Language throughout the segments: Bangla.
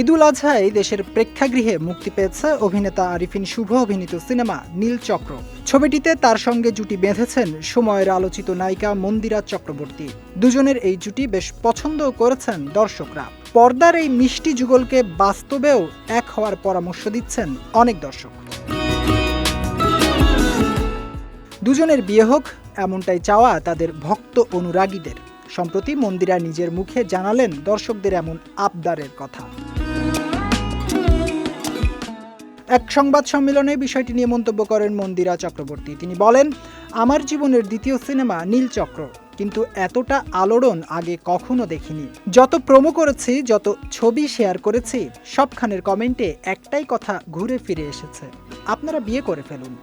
ঈদুল আজহায় দেশের প্রেক্ষাগৃহে মুক্তি পেয়েছে অভিনেতা আরিফিন শুভ অভিনীত সিনেমা নীল চক্র। ছবিটিতে তার সঙ্গে জুটি বেঁধেছেন সময়ের আলোচিত নায়িকা মন্দিরা চক্রবর্তী। দুজনের এই জুটি বেশ পছন্দ করেছেন দর্শকরা। পর্দার এই মিষ্টি যুগলকে বাস্তবেও এক হওয়ার পরামর্শ দিচ্ছেন অনেক দর্শক। দুজনের বিয়ে হোক, এমনটাই চাওয়া তাদের ভক্ত অনুরাগীদের। সম্প্রতি মন্দিরা নিজের মুখে জানালেন দর্শকদের এমন আবদারের কথা। এক সংবাদ সম্মেলনে বিষয়টি নিয়ে মন্তব্য করেন মন্দিরা চক্রবর্তী। তিনি বলেন, আমার জীবনের দ্বিতীয় সিনেমা নীলচক্র কিন্তু এতটা আলোড়ন আগে কখনো দেখিনি। যত প্রোমো করেছি, যত ছবি শেয়ার করেছি, সবখানের কমেন্টে একটাই কথা ঘুরে ফিরে এসেছে। আপনারা বিয়ে করে ফেলুন।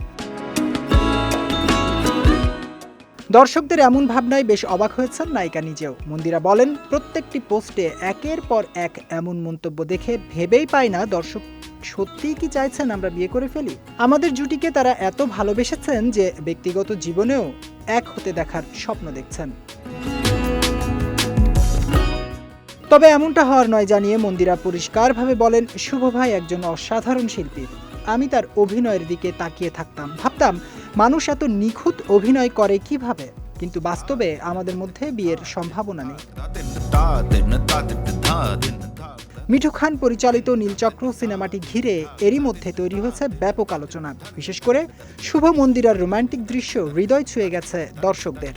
দর্শকদের এমন ভাবনায় বেশ অবাক হয়েছেন নায়িকা নিজেও। মন্দিরা বলেন, প্রত্যেকটি পোস্টে একের পর এক এমন মন্তব্য দেখে ভেবেই পায় না দর্শক সত্যিই কি চাইছেন আমরা বিয়ে করে ফেলি? আমাদের জুটিকে তারা এত ভালোবেসেছেন যে ব্যক্তিগত জীবনেও এক হতে দেখার স্বপ্ন দেখছেন। তবে এমনটা হওয়ার নয় জানিয়ে মন্দিরা পরিষ্কারভাবে বলেন, শুভ ভাই একজন অসাধারণ শিল্পী। আমি তার অভিনয়ের দিকে তাকিয়ে থাকতাম। ভাবতাম, মানুষ এত নিখুঁত অভিনয় করে কীভাবে? কিন্তু বাস্তবে আমাদের মধ্যে বিয়ের সম্ভাবনা নেই। মিঠু খান পরিচালিত নীলচক্র সিনেমাটি ঘিরে এরই মধ্যে তৈরি হয়েছে ব্যাপক আলোচনা। বিশেষ করে শুভ মন্দিরার রোমান্টিক দৃশ্য হৃদয় ছুঁয়ে গেছে দর্শকদের.